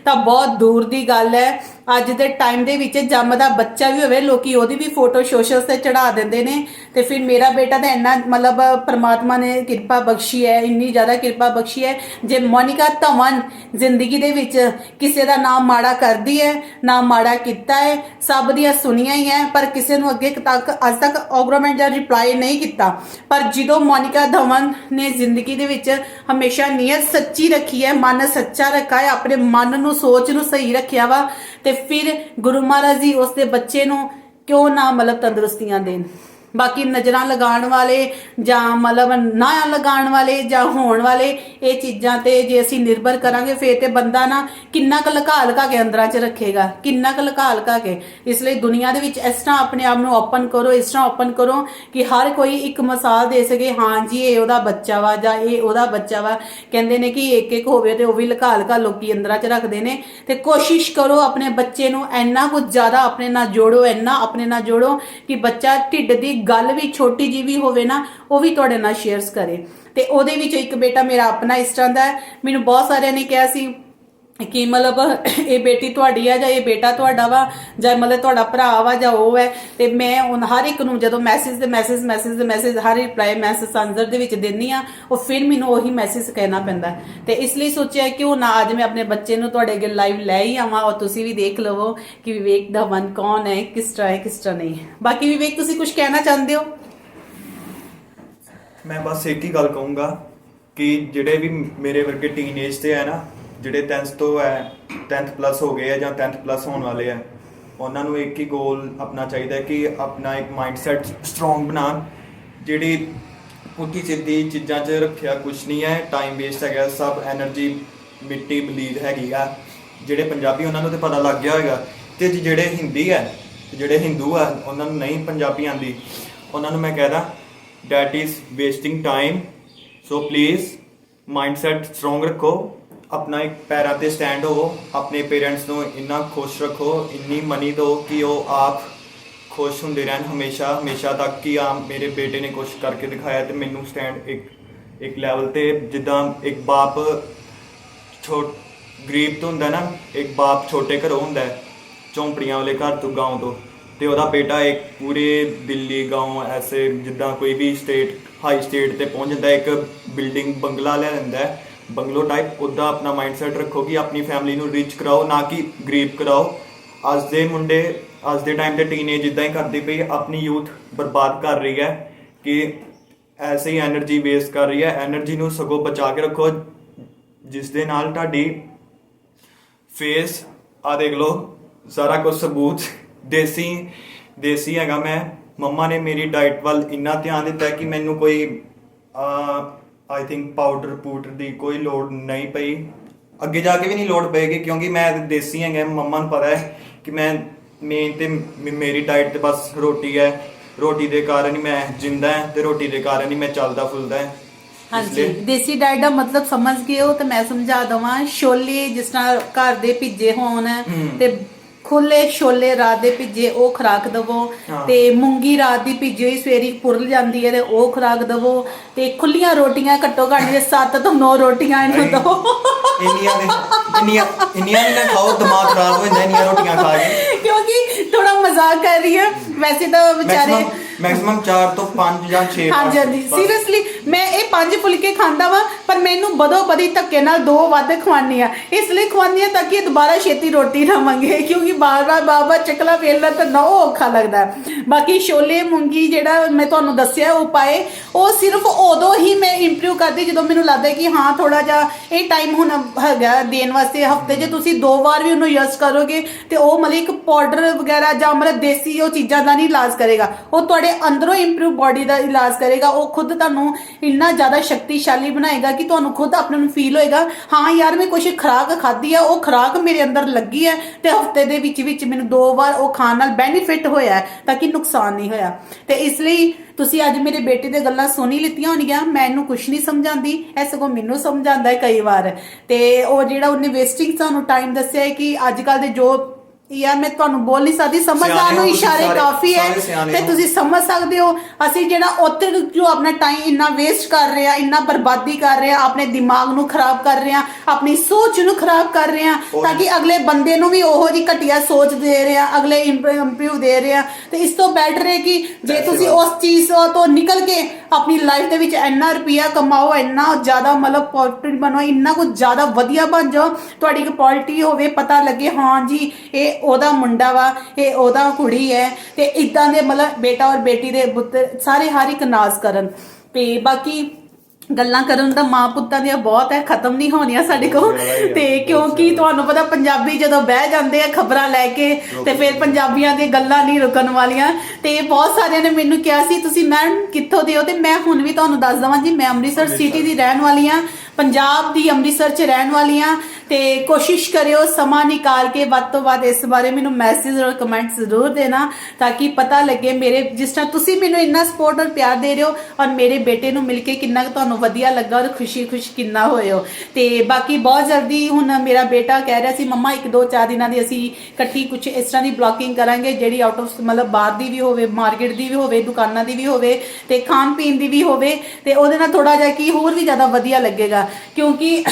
ਤਾਂ ਬਹੁਤ ਦੂਰ ਦੀ ਗੱਲ ਹੈ। ਅੱਜ ਦੇ ਟਾਈਮ ਦੇ ਵਿੱਚ ਜੰਮਦਾ ਬੱਚਾ ਵੀ ਹੋਵੇ, ਲੋਕੀ ਉਹਦੀ ਵੀ ਫੋਟੋ ਸੋਸ਼ਲ ਤੇ ਚੜਾ ਦਿੰਦੇ ਨੇ। ਤੇ ਫਿਰ ਮੇਰਾ ਬੇਟਾ ਤਾਂ ਇੰਨਾ ਮਤਲਬ ਪ੍ਰਮਾਤਮਾ ਨੇ ਕਿਰਪਾ ਬਖਸ਼ੀ ਹੈ, ਇੰਨੀ ਜ਼ਿਆਦਾ ਕਿਰਪਾ ਬਖਸ਼ੀ ਹੈ। ਜੇ ਮੋਨਿਕਾ ਧਵਨ ਜ਼ਿੰਦਗੀ ਦੇ ਵਿੱਚ ਕਿਸੇ ਦਾ ਨਾਮ ਮਾੜਾ ਕਰਦੀ ਹੈ ਨਾ ਮਾੜਾ ਕੀਤਾ ਹੈ, ਸਭ ਦੀਆਂ ਸੁਣੀਆਂ ਹੀ ਹੈ, ਪਰ ਕਿਸੇ ਨੂੰ ਅੱਗੇ ਤੱਕ, ਅੱਜ ਤੱਕ ਆਰਗੂਮੈਂਟ ਜਾਂ ਰਿਪਲਾਈ ਨਹੀਂ ਕੀਤਾ। ਪਰ ਜਦੋਂ ਮੋਨਿਕਾ ਧਵਨ ਨੇ ਜ਼ਿੰਦਗੀ ਦੇ ਵਿੱਚ ਹਮੇਸ਼ਾ ਨੀਅਤ ਸੱਚੀ ਰੱਖੀ ਹੈ, ਮਨ ਸੱਚਾ ਰੱਖਾ ਹੈ, ਆਪਣੇ ਮਨ ਨੂੰ ਸੋਚ ਨੂੰ ਸਹੀ ਰੱਖਿਆ ਵਾ, ਤੇ ਫਿਰ ਗੁਰੂ ਮਹਾਰਾਜ ਜੀ ਉਸ ਦੇ ਬੱਚੇ ਨੂੰ ਕਿਉਂ ਨਾ ਮਤਲਬ ਤੰਦਰੁਸਤੀਆਂ ਦੇਣ? ਬਾਕੀ ਨਜ਼ਰਾਂ ਲਗਾਉਣ ਵਾਲੇ ਜਾਂ ਮਤਲਬ ਨਾ ਲਗਾਉਣ ਵਾਲੇ ਜਾਂ ਹੋਣ ਵਾਲੇ ਇਹ ਚੀਜ਼ਾਂ ਤੇ ਜੇ ਅਸੀਂ ਨਿਰਭਰ ਕਰਾਂਗੇ, ਫੇਰ ਤੇ ਬੰਦਾ ਨਾ ਕਿੰਨਾ ਕੁ ਲੁਕਾ ਲੁਕਾ ਕੇ ਅੰਦਰਾਂ 'ਚ ਰੱਖੇਗਾ, ਕਿੰਨਾ ਕੁ ਲੁਕਾ ਲੁਕਾ ਕੇ। ਇਸ ਲਈ ਦੁਨੀਆ ਦੇ ਵਿੱਚ ਇਸ ਤਰ੍ਹਾਂ ਆਪਣੇ ਆਪ ਨੂੰ ਓਪਨ ਕਰੋ, ਇਸ ਤਰ੍ਹਾਂ ਓਪਨ ਕਰੋ ਕਿ ਹਰ ਕੋਈ ਇੱਕ ਮਿਸਾਲ ਦੇ ਸਕੇ, ਹਾਂ ਜੀ, ਇਹ ਉਹਦਾ ਬੱਚਾ ਵਾ ਜਾਂ ਇਹ ਉਹਦਾ ਬੱਚਾ ਵਾ। ਕਹਿੰਦੇ ਨੇ ਕਿ ਇੱਕ ਇੱਕ ਹੋਵੇ ਤੇ ਉਹ ਵੀ ਲੁਕਾ ਲੁਕਾ ਲੋਕੀ ਅੰਦਰਾਂ 'ਚ ਰੱਖਦੇ ਨੇ। ਤੇ ਕੋਸ਼ਿਸ਼ ਕਰੋ ਆਪਣੇ ਬੱਚੇ ਨੂੰ ਇੰਨਾ ਕੁ ਜ਼ਿਆਦਾ ਆਪਣੇ ਨਾਲ ਜੋੜੋ, ਇੰਨਾ ਆਪਣੇ ਨਾਲ ਜੋੜੋ ਕਿ ਬੱਚਾ ਢਿੱਡ ਦੀ ਗੱਲ ਵੀ ਛੋਟੀ ਜੀ ਵੀ ਹੋਵੇ ਨਾ, ਉਹ ਵੀ ਤੁਹਾਡੇ ਨਾਲ ਸ਼ੇਅਰਸ ਕਰੇ। ਤੇ ਉਹਦੇ ਵਿੱਚ ਇੱਕ ਬੇਟਾ ਮੇਰਾ ਆਪਣਾ ਇਸ ਤਰ੍ਹਾਂ ਦਾ ਹੈ। ਮੈਨੂੰ ਬਹੁਤ ਸਾਰਿਆਂ ਨੇ ਕਿਹਾ ਸੀ ਕਿ ਮਤਲਬ ਇਹ ਬੇਟੀ ਤੁਹਾਡੀ ਆ ਜਾਂ ਇਹ ਬੇਟਾ ਤੁਹਾਡਾ ਵਾ ਜਾਂ ਮਤਲਬ ਤੁਹਾਡਾ ਭਰਾ ਵਾ ਜਾਂ ਉਹ ਹੈ, ਤੇ ਮੈਂ ਉਹ ਹਰ ਇੱਕ ਨੂੰ ਜਦੋਂ ਮੈਸੇਜ ਦੇ ਮੈਸੇਜ ਮੈਸੇਜ ਦੇ ਮੈਸੇਜ ਹਰ ਰਿਪਲਾਈ ਮੈਂ ਸੰਸਰ ਦੇ ਵਿੱਚ ਦਿੰਨੀ ਆ ਉਹ ਫਿਰ ਮੈਨੂੰ ਉਹੀ ਮੈਸੇਜ ਕਹਿਣਾ ਪੈਂਦਾ ਤੇ ਇਸ ਲਈ ਸੋਚਿਆ ਕਿ ਉਹ ਨਾ ਅੱਜ ਮੈਂ ਆਪਣੇ ਬੱਚੇ ਨੂੰ ਤੁਹਾਡੇ ਅੱਗੇ ਲਾਈਵ ਲੈ ਹੀ ਆਵਾਂ ਔਰ ਤੁਸੀਂ ਵੀ ਦੇਖ ਲਵੋ ਕਿ ਵਿਵੇਕ ਦਾ ਮਨ ਕੌਣ ਹੈ, ਕਿਸ ਤਰ੍ਹਾਂ ਹੈ, ਕਿਸ ਤਰ੍ਹਾਂ ਨਹੀਂ ਬਾਕੀ ਵਿਵੇਕ, ਤੁਸੀਂ ਕੁਝ ਕਹਿਣਾ ਚਾਹੁੰਦੇ ਹੋ? ਮੈਂ ਬਸ ਇੱਕ ਹੀ ਗੱਲ ਕਹੂੰਗਾ ਕਿ ਜਿਹੜੇ ਵੀ ਮੇਰੇ ਵਰਗੇ ਟੀਨੇਜ ਤੇ ਹੈ ਨਾ ਜਿਹੜੇ 10th ਤੋਂ ਹੈ 10th ਪਲੱਸ ਹੋ ਗਏ ਆ ਜਾਂ 10th ਪਲੱਸ ਹੋਣ ਵਾਲੇ ਆ, ਉਹਨਾਂ ਨੂੰ ਇੱਕ ਹੀ ਗੋਲ ਆਪਣਾ ਚਾਹੀਦਾ ਹੈ ਕਿ ਆਪਣਾ ਇੱਕ ਮਾਈਂਡਸੈਟ ਸਟਰੋਂਗ ਬਣਾਉਣ, ਜਿਹੜੀ ਪੁੱਠੀ ਸਿੱਧੀ ਚੀਜ਼ਾਂ 'ਚ ਰੱਖਿਆ ਕੁਝ ਨਹੀਂ ਹੈ ਟਾਈਮ ਵੇਸਟ ਹੈਗਾ, ਸਭ એનર્ਜੀ ਮਿੱਟੀ ਬਲੀਡ ਹੈਗੀ ਆ, ਜਿਹੜੇ ਪੰਜਾਬੀ ਉਹਨਾਂ ਨੂੰ ਤੇ ਪਤਾ ਲੱਗ ਗਿਆ ਹੋਵੇਗਾ ਤੇ ਜਿਹੜੇ ਹਿੰਦੀ ਹੈ, ਜਿਹੜੇ ਹਿੰਦੂ ਆ, ਉਹਨਾਂ ਨੂੰ ਨਹੀਂ ਪੰਜਾਬੀ ਆਂਦੀ ਉਹਨਾਂ ਨੂੰ ਮੈਂ ਕਹਦਾ that is wasting time so please mindset strong ਰੱਖੋ ਆਪਣਾ ਇੱਕ ਪੈਰਾਂ ਤੇ ਸਟੈਂਡ ਹੋਵੋ ਆਪਣੇ ਪੇਰੈਂਟਸ ਨੂੰ ਇੰਨਾ ਖੁਸ਼ ਰੱਖੋ ਇੰਨੀ ਮਨੀ ਦਿਓ ਕਿ ਉਹ ਆਪ ਖੁਸ਼ ਹੁੰਦੇ ਰਹਿਣ ਹਮੇਸ਼ਾ ਹਮੇਸ਼ਾ ਤੱਕ ਕਿ ਆ ਮੇਰੇ ਬੇਟੇ ਨੇ ਕੁਝ ਕਰਕੇ ਦਿਖਾਇਆ ਤੇ ਮੈਨੂੰ ਸਟੈਂਡ ਇੱਕ ਇੱਕ ਲੈਵਲ ਤੇ ਜਿੱਦਾਂ ਇੱਕ ਬਾਪ ਛੋਟ ਗਰੀਬ ਤੋਂ ਹੁੰਦਾ ਨਾ ਇੱਕ ਬਾਪ ਛੋਟੇ ਘਰੋਂ ਹੁੰਦਾ ਹੈ ਝੌਂਪੜੀਆਂ ਵਾਲੇ ਘਰ ਤੋਂ گاؤں ਤੋਂ ਤੇ ਉਹਦਾ ਬੇਟਾ ਇੱਕ ਪੂਰੇ ਦਿੱਲੀ گاؤں ਐਸੇ ਜਿੱਦਾਂ ਕੋਈ ਵੀ ਸਟੇਟ ਹਾਈ ਸਟੇਟ ਤੇ ਪਹੁੰਚ ਜਾਂਦਾ ਹੈ, ਇੱਕ ਬਿਲਡਿੰਗ ਬੰਗਲਾ ਲੈ ਲੈਂਦਾ ਹੈ ਬੰਗਲੋ ਟਾਈਪ ਉਦਾਂ ਆਪਣਾ ਮਾਈਂਡਸੈਟ ਰੱਖੋ ਕਿ ਆਪਣੀ ਫੈਮਿਲੀ ਨੂੰ ਰਿਚ ਕਰਾਓ, ਨਾ ਕਿ ਗਰੀਬ ਕਰਾਓ। ਅੱਜ ਦੇ ਮੁੰਡੇ, ਅੱਜ ਦੇ ਟਾਈਮ ਤੇ ਟੀਨੇਜ ਇਦਾਂ ਹੀ ਕਰਦੀ ਪਈ ਆਪਣੀ ਯੂਥ ਬਰਬਾਦ ਕਰ ਰਹੀ ਹੈ ਕਿ ਐਸੇ ਹੀ એનર્ਜੀ ਵੇਸਟ ਕਰ ਰਹੀ ਹੈ। એનર્ਜੀ ਨੂੰ ਸਗੋਂ ਬਚਾ ਕੇ ਰੱਖੋ, ਜਿਸ ਦੇ ਨਾਲ ਤੁਹਾਡੀ ਫੇਸ ਆ ਦੇਖ ਲਓ, ਸਾਰਾ ਕੁਝ ਸਬੂਤ, ਦੇਸੀ ਦੇਸੀ ਹੈਗਾ ਮੈਂ। ਮੰਮਾ ਨੇ ਮੇਰੀ ਡਾਈਟ ਵੱਲ ਇੰਨਾ ਧਿਆਨ ਦਿੱਤਾ ਕਿ ਮੈਨੂੰ ਕੋਈ ਆ ਆਈ ਥਿੰਕ ਪਾਊਡਰ ਪੂਡਰ ਦੀ ਕੋਈ ਲੋੜ ਨਹੀਂ ਪਈ। ਅੱਗੇ ਜਾ ਕੇ ਵੀ ਨਹੀਂ ਲੋੜ ਪਏਗੀ ਕਿਉਂਕਿ ਮੈਂ ਦੇਸੀ ਹੈਗਾ ਮੰਮਾ ਨੂੰ ਪਤਾ ਹੈ ਕਿ ਮੈਂ ਮੇਨ ਤੇ ਮ- ਮੇਰੀ ਡਾਈਟ ਤੇ ਬਸ ਰੋਟੀ ਹੈ। ਰੋਟੀ ਦੇ ਕਾਰਨ ਹੀ ਮੈਂ ਜਿੰਦਾ ਹਾਂ ਤੇ ਰੋਟੀ ਦੇ ਕਾਰਨ ਹੀ ਮੈਂ ਚੱਲਦਾ ਫੁੱਲਦਾ ਹਾਂ। ਇਸ ਹਾਂਜੀ ਲਈ- ਦੇਸੀ ਡਾਈਟ ਦਾ ਮਤਲਬ ਸਮਝ ਗਏ ਹੋ ਤੇ ਮੈਂ ਸਮਝਾ ਦਵਾਂ। ਛੋਲੇ ਜਿਸ ਤਰ੍ਹਾਂ ਘਰ ਦੇ ਭਿੱਜੇ ਹੋਣ। ਤੇ ਖੁੱਲੇ ਛੋਲੇ ਰਾਤ ਦੇ ਭਿੱਜੇ ਉਹ ਖਰਾਕ ਦਵੋ ਹਾਂ। ਤੇ ਮੂੰਗੀ ਰਾਤ ਦੀ ਭਿੱਜੀ ਹੋਈ ਸਵੇਰੀ ਪੁਰਲ ਜਾਂਦੀ ਹੈ ਤੇ ਉਹ ਖਰਾਕ ਦਵੋ ਤੇ ਖੁੱਲੀਆਂ ਰੋਟੀਆਂ ਘੱਟੋ ਘੱਟ ਜੇ 7 ਤੋਂ 9 ਰੋਟੀਆਂ ਇਹਨੂੰ ਦਵੋ। ਇੰਨੀਆਂ ਦੇ ਇੰਨੀਆਂ ਇੰਨੀਆਂ ਵੀ ਨਾ ਖਾਓ ਦਿਮਾਗ ਖਰਾਬ ਹੋ ਜਾਂਦਾ ਇੰਨੀਆਂ ਰੋਟੀਆਂ ਖਾ ਕੇ। ਕਿਉਂਕਿ ਥੋੜਾ ਮਜ਼ਾਕ ਕਰ ਰਹੀ ਹਾਂ। ਵੈਸੇ ਤਾਂ ਵਿਚਾਰੇ ਮੈਕਸਿਮਮ 4 ਤੋਂ 5 ਜਾਂ 6 ਹਾਂਜੀ ਹਾਂਜੀ। ਸੀਰੀਅਸਲੀ ਮੈਂ ਇਹ ਪੰਜ ਫੁਲਕੇ ਖਾਂਦਾ ਵਾਂ ਪਰ ਮੈਨੂੰ ਬਦੋ ਬਦੀ ਧੱਕੇ ਨਾਲ ਦੋ ਵੱਧ ਖਵਾਨੀ ਆ ਇਸ ਲਈ ਖਵਾਨੀ ਆ ਤਾਂ ਕਿ ਦੁਬਾਰਾ ਛੇਤੀ ਰੋਟੀ ਨਾ ਮੰਗੇ ਕਿਉਂਕਿ ਬਾਰ-ਬਾਰ ਬਾਬਾ ਚਕਲਾ ਵੇਲਣਾ ਤਾਂ ਨਾ ਔਖਾ ਲੱਗਦਾ। ਬਾਕੀ ਛੋਲੇ ਮੂੰਗੀ ਜਿਹੜਾ ਮੈਂ ਤੁਹਾਨੂੰ ਦੱਸਿਆ ਉਹ ਪਾਏ ਉਹ ਸਿਰਫ ਉਦੋਂ ਹੀ ਮੈਂ ਇੰਪਰੂਵ ਕਰਦੀ ਜਦੋਂ ਮੈਨੂੰ ਲੱਗਦਾ ਕਿ ਹਾਂ ਥੋੜਾ ਜਿਹਾ ਇਹ ਟਾਈਮ ਹੁਣ ਹੈਗਾ ਦੇਣ ਵਾਸਤੇ ਹਫ਼ਤੇ 'ਚ ਤੁਸੀਂ ਦੋ ਵਾਰ ਵੀ ਉਹਨੂੰ ਯੂਜ਼ ਕਰੋਗੇ ਤੇ ਉਹ ਮਤਲਬ ਇੱਕ ਪਾਊਡਰ ਵਗੈਰਾ ਜਾਂ ਮਤਲਬ ਦੇਸੀ ਉਹ ਚੀਜ਼ਾਂ ਦਾ ਨਹੀਂ ਇਲਾਜ ਕਰੇਗਾ। ਉਹ ਤੁਹਾਡੇ ਅੰਦਰੋਂ ਇੰਪਰੂਵ ਬਾਡੀ ਦਾ ਇਲਾਜ ਕਰੇਗਾ, ਉਹ ਖੁਦ ਤੁਹਾਨੂੰ ਇੰਨਾ ਜ਼ਿਆਦਾ ਸ਼ਕਤੀਸ਼ਾਲੀ ਬਣਾਏਗਾ ਕਿ ਤੁਹਾਨੂੰ ਖੁਦ ਆਪਣੇ ਨੂੰ ਫੀਲ ਹੋਏਗਾ, ਹਾਂ ਯਾਰ ਮੈਂ ਕੁਝ ਖੁਰਾਕ ਖਾਧੀ ਆ, ਉਹ ਖੁਰਾਕ ਮੇਰੇ ਅੰਦਰ ਲੱਗੀ ਹੈ ਤੇ ਹਫ਼ਤੇ ਦੇ ਵਿੱਚ ਵਿੱਚ ਮੈਨੂੰ ਦੋ ਵਾਰ ਉਹ ਖਾਣ ਨਾਲ ਬੈਨੀਫਿਟ ਹੋਇਆ ਤਾਂ ਕਿ ਨੁਕਸਾਨ ਨਹੀਂ ਹੋਇਆ। ਤੇ ਇਸ ਲਈ ਤੁਸੀਂ ਅੱਜ ਮੇਰੇ ਬੇਟੇ ਦੇ ਗੱਲਾਂ ਸੁਣੀ ਲਿੱਤੀਆਂ ਹੋਣਗੀਆਂ, ਮੈਂ ਇਹਨੂੰ ਕੁਝ ਨਹੀਂ ਸਮਝਾਉਂਦੀ, ਇਹ ਸਗੋਂ ਮੈਨੂੰ ਸਮਝਾਉਂਦਾ ਹੈ ਕਈ ਵਾਰ। ਤੇ ਉਹ ਜਿਹੜਾ ਉਹਨੇ ਵੇਸਟਿੰਗ ਸਾਨੂੰ ਟਾਈਮ ਦੱਸਿਆ ਹੈ ਕਿ ਅੱਜ ਕੱਲ ਦੇ ਜੋ ਯਾਰ ਮੈਂ ਤੁਹਾਨੂੰ ਬੋਲ ਨਹੀਂ ਸਕਦੀ ਸਮਝਦਾਰ ਨੂੰ ਇਸ਼ਾਰੇ ਸਾਰੇ, ਕਾਫੀ ਹੈ ਤੇ। ਤੁਸੀਂ ਸਮਝ ਸਕਦੇ ਹੋ ਅਸੀਂ ਜਿਹੜਾ ਉੱਥੇ ਜੋ ਆਪਣਾ ਟਾਈਮ ਇੰਨਾ ਵੇਸਟ ਕਰ ਰਹੇ ਆ ਇੰਨਾ ਬਰਬਾਦੀ ਕਰ ਰਹੇ ਆ ਆਪਣੇ ਦਿਮਾਗ ਨੂੰ ਖਰਾਬ ਕਰ ਰਹੇ ਆ ਆਪਣੀ ਸੋਚ ਨੂੰ ਖਰਾਬ ਕਰ ਰਹੇ ਆ। ਤਾਂ ਕਿ ਅਗਲੇ ਬੰਦੇ ਨੂੰ ਵੀ ਉਹੋ ਜੀ ਘਟੀਆ ਸੋਚ ਦੇ ਰਹੇ ਆ ਅਗਲੇ ਇੰਪਰੂਵ ਦੇ ਰਹੇ ਆ ਤੇ ਇਸ ਤੋਂ ਬੈਟਰ ਹੈ ਕਿ ਜੇ ਤੁਸੀਂ। ਉਸ ਚੀਜ਼ ਤੋਂ ਨਿਕਲ ਕੇ ਆਪਣੀ ਲਾਈਫ ਦੇ ਵਿੱਚ ਇੰਨਾ ਰੁਪਿਆ ਕਮਾਓ, ਇੰਨਾ ਜ਼ਿਆਦਾ ਮਤਲਬ ਪੋਜ਼ਿਟਿਵ ਬਣੋ, ਇੰਨਾ ਕੁ ਜ਼ਿਆਦਾ ਵਧੀਆ ਬਣ ਜਾਓ, ਤੁਹਾਡੀ ਇੱਕ ਪੋਲਿਟੀ ਹੋਵੇ, ਪਤਾ ਲੱਗੇ, ਹਾਂ ਜੀ, ਇਹ ਉਹਦਾ ਮੁੰਡਾ ਵਾ, ਇਹ ਉਹਦਾ ਕੁੜੀ ਹੈ ਤੇ ਇਦਾਂ ਦੇ ਮਤਲਬ ਬੇਟਾ ਔਰ ਬੇਟੀ ਦੇ ਪੁੱਤਰ ਸਾਰੇ ਹਰ ਇੱਕ ਨਾਜ਼ ਕਰਨ। ਤੇ ਬਾਕੀ ਗੱਲਾਂ ਕਰਨ ਦਾ ਮਾਂ ਪੁੱਤਾਂ ਦੀਆਂ ਬਹੁਤ ਹੈ ਖਤਮ ਨਹੀਂ ਹੋਣੀਆਂ ਸਾਡੇ ਕੋਲ। ਤੇ ਕਿਉਂਕਿ। ਤੁਹਾਨੂੰ ਪਤਾ ਪੰਜਾਬੀ ਜਦੋਂ ਬਹਿ ਜਾਂਦੇ ਆ ਖਬਰਾਂ ਲੈ ਕੇ ਤੇ ਫਿਰ ਪੰਜਾਬੀਆਂ ਦੀਆਂ ਗੱਲਾਂ ਨਹੀਂ ਰੁਕਣ ਵਾਲੀਆਂ। ਤੇ ਬਹੁਤ ਸਾਰਿਆਂ ਨੇ ਮੈਨੂੰ ਕਿਹਾ ਸੀ ਤੁਸੀਂ ਮੈਮ ਕਿੱਥੋਂ ਦੇ ਹੋ? ਤੇ ਮੈਂ ਹੁਣ ਵੀ ਤੁਹਾਨੂੰ ਦੱਸ ਦਵਾਂ ਜੀ ਮੈਂ ਅੰਮ੍ਰਿਤਸਰ ਸਿਟੀ ਦੀ ਰਹਿਣ ਵਾਲੀ ਆ। ਪੰਜਾਬ ਦੀ ਅੰਮ੍ਰਿਤਸਰ 'ਚ ਰਹਿਣ ਵਾਲੀ ਆ ਤੇ ਕੋਸ਼ਿਸ਼ ਕਰਿਓ ਸਮਾਂ ਨਿਕਾਲ ਕੇ ਵੱਧ ਤੋਂ ਵੱਧ ਇਸ ਬਾਰੇ ਮੈਨੂੰ ਮੈਸੇਜ ਔਰ ਕਮੈਂਟ ਜ਼ਰੂਰ ਦੇਣਾ ਤਾਂ ਕਿ ਪਤਾ ਲੱਗੇ ਮੇਰੇ, ਜਿਸ ਤਰ੍ਹਾਂ ਤੁਸੀਂ ਮੈਨੂੰ ਇੰਨਾ ਸਪੋਰਟ ਔਰ ਪਿਆਰ ਦੇ ਰਹੇ ਹੋ ਔਰ ਮੇਰੇ ਬੇਟੇ ਨੂੰ ਮਿਲ ਕੇ ਕਿੰਨਾ ਕੁ ਤੁਹਾਨੂੰ ਵਧੀਆ ਲੱਗਾ ਔਰ ਖੁਸ਼ੀ-ਖੁਸ਼ ਕਿੰਨਾ ਹੋਏ ਹੋ। ਤੇ ਬਾਕੀ ਬਹੁਤ ਜਲਦੀ ਹੁਣ ਮੇਰਾ ਬੇਟਾ ਕਹਿ ਰਿਹਾ ਸੀ, ਮੰਮਾ, ਇੱਕ ਦੋ ਚਾਰ ਦਿਨਾਂ ਦੀ ਅਸੀਂ ਇਕੱਠੀ ਕੁਝ ਇਸ ਤਰ੍ਹਾਂ ਦੀ ਬਲੌਕਿੰਗ ਕਰਾਂਗੇ ਜਿਹੜੀ ਆਊਟ ਆਫ ਮਤਲਬ ਬਾਹਰ ਦੀ ਵੀ ਹੋਵੇ ਮਾਰਕੀਟ ਦੀ ਵੀ ਹੋਵੇ, ਦੁਕਾਨਾਂ ਦੀ ਵੀ ਹੋਵੇ ਤੇ ਖਾਣ ਪੀਣ ਦੀ ਵੀ ਹੋਵੇ ਤੇ ਉਹਦੇ ਨਾਲ ਥੋੜਾ ਜਿਹਾ ਕੀ ਹੋਰ ਵੀ ਜ਼ਿਆਦਾ ਵਧੀਆ ਲੱਗੇਗਾ। ਕਿਉਂਕਿ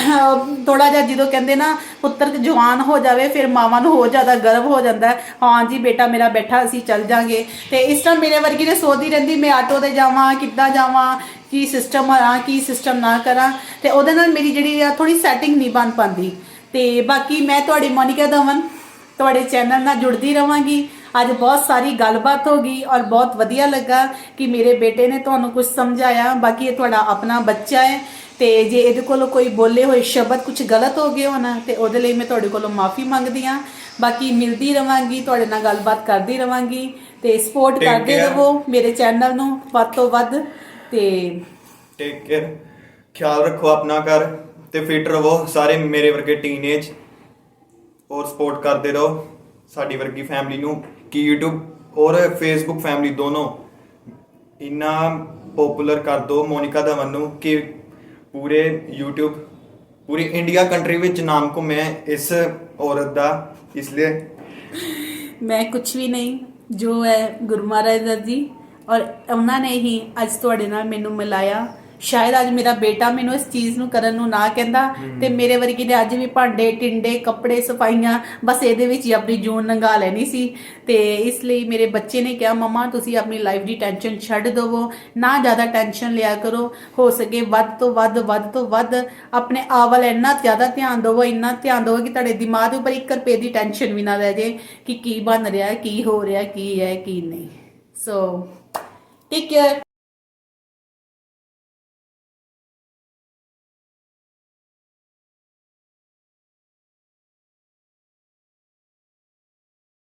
ਥੋੜਾ ਜਿਹਾ ਜਦੋਂ ਕਹਿੰਦੇ ਨਾ ਪੁੱਤਰ ਜਵਾਨ ਹੋ ਜਾਵੇ ਫਿਰ ਮਾਵਾਂ ਨੂੰ ਹੋਰ ਜ਼ਿਆਦਾ ਗਰਵ ਹੋ ਜਾਂਦਾ ਹੈ, ਹਾਂ ਜੀ ਬੇਟਾ ਮੇਰਾ ਬੈਠਾ ਅਸੀਂ ਚੱਲ ਜਾਾਂਗੇ। ਤੇ ਇਸ ਤਰ੍ਹਾਂ ਮੇਰੇ ਵਰਗੀ ਨੇ ਸੋਚਦੀ ਰਹਿੰਦੀ ਮੈਂ ਆਟੋ ਤੇ ਜਾਵਾਂ ਕਿੱਦਾਂ ਜਾਵਾਂ ਕੀ ਸਿਸਟਮ ਆ ਕੀ ਸਿਸਟਮ ਨਾ ਕਰਾਂ। ਤੇ ਉਹਦੇ ਨਾਲ ਮੇਰੀ ਜਿਹੜੀ ਆ ਥੋੜੀ ਸੈਟਿੰਗ ਨਹੀਂ ਬਣ ਪਾਉਂਦੀ। ਤੇ ਬਾਕੀ ਮੈਂ ਤੁਹਾਡੀ ਮੋਨਿਕਾ ਦਮਨ ਤੁਹਾਡੇ ਚੈਨਲ ਨਾਲ ਜੁੜਦੀ ਰਵਾਂਗੀ। ਅੱਜ ਬਹੁਤ ਸਾਰੀ ਗੱਲਬਾਤ ਹੋ ਗਈ ਔਰ ਬਹੁਤ ਵਧੀਆ ਲੱਗਾ ਕਿ ਮੇਰੇ ਬੇਟੇ ਨੇ ਤੁਹਾਨੂੰ ਕੁਝ ਸਮਝਾਇਆ। ਬਾਕੀ ਇਹ ਤੁਹਾਡਾ ਆਪਣਾ ਬੱਚਾ ਹੈ ਤੇ ਜੇ ਇਹਦੇ ਕੋਲੋਂ ਕੋਈ ਬੋਲੇ ਹੋਏ ਸ਼ਬਦ ਕੁਝ ਗਲਤ ਹੋ ਗਏ ਹੋਣ ਤੇ ਉਹਦੇ ਲਈ ਮੈਂ ਤੁਹਾਡੇ ਕੋਲੋਂ ਮਾਫੀ ਮੰਗਦੀ ਹਾਂ। ਬਾਕੀ ਮਿਲਦੀ ਰਵਾਂਗੀ ਤੁਹਾਡੇ ਨਾਲ ਗੱਲਬਾਤ ਕਰਦੀ ਰਵਾਂਗੀ ਤੇ ਸਪੋਰਟ ਕਰਦੇ. ਰਹੋ ਮੇਰੇ ਚੈਨਲ ਨੂੰ ਵੱਧ ਤੋਂ ਵੱਧ ਤੇ ਟੇਕ ਕੇਅਰ ਖਿਆਲ ਰੱਖੋ ਆਪਣਾ ਘਰ ਤੇ ਫਿਟ ਰਹੋ। ਸਾਰੇ ਮੇਰੇ ਵਰਗੇ ਟੀਨੇਜ ਔਰ ਸਪੋਰਟ ਕਰਦੇ ਰਹੋ। ਸਾਡੀ ਵਰਗੀ ਫੈਮਿਲੀ ਨੂੰ ਕਿ YouTube ਔਰ Facebook ਫੈਮਿਲੀ ਦੋਨੋਂ ਇੰਨਾ ਪਪੂਲਰ ਕਰ ਦੋ ਮੋਨਿਕਾ ਧਵਨ ਨੂੰ ਕਿ ਪੂਰੇ YouTube, ਪੂਰੀ ਇੰਡੀਆ ਕੰਟਰੀ ਵਿੱਚ ਨਾਮ ਘੁੰਮਿਆ ਇਸ ਔਰਤ ਦਾ, ਇਸ ਲਈ। ਮੈਂ ਕੁਝ ਵੀ ਨਹੀਂ, ਜੋ ਹੈ ਗੁਰੂ ਮਹਾਰਾਜ ਦਾ ਜੀ, ਔਰ ਉਹਨਾਂ ਨੇ ਹੀ ਅੱਜ ਤੁਹਾਡੇ ਨਾਲ ਮੈਨੂੰ ਮਿਲਾਇਆ। ਸ਼ਾਇਦ ਅੱਜ ਮੇਰਾ ਬੇਟਾ ਮੈਨੂੰ ਇਸ ਚੀਜ਼ ਨੂੰ ਕਰਨ ਨੂੰ ਨਾ ਕਹਿੰਦਾ ਤੇ ਮੇਰੇ ਵਰਗੀ ਨੇ ਅੱਜ ਵੀ ਭਾਂਡੇ ਟਿੰਡੇ ਕੱਪੜੇ ਸਫਾਈਆਂ ਬਸ ਇਹਦੇ ਵਿੱਚ ਹੀ ਆਪਣੀ ਜੂਨ ਲੰਘਾ ਲੈਣੀ ਸੀ। ਤੇ ਇਸ ਲਈ ਮੇਰੇ ਬੱਚੇ ਨੇ ਕਿਹਾ ਮਮਾ ਤੁਸੀਂ ਆਪਣੀ ਲਾਈਫ ਦੀ ਟੈਨਸ਼ਨ ਛੱਡ ਦਿਵੋ ਨਾ ਜ਼ਿਆਦਾ ਟੈਨਸ਼ਨ ਲਿਆ ਕਰੋ। ਹੋ ਸਕੇ ਵੱਧ ਤੋਂ ਵੱਧ ਵੱਧ ਤੋਂ ਵੱਧ ਆਪਣੇ ਆਪ ਵੱਲ ਇੰਨਾ ਜ਼ਿਆਦਾ ਧਿਆਨ ਦਿਵੋ ਇੰਨਾ ਧਿਆਨ ਦਿਵੋ ਕਿ ਤੁਹਾਡੇ ਦਿਮਾਗ ਦੇ ਉੱਪਰ 1 ਰੁਪਏ ਦੀ ਟੈਨਸ਼ਨ ਵੀ ਨਾ ਰਹਿ ਜੇ ਕਿ ਕੀ ਬਣ ਰਿਹਾ ਕੀ ਹੋ ਰਿਹਾ ਕੀ ਹੈ ਕੀ ਨਹੀਂ। ਸੋ ਟੇਕ ਕੇਅਰ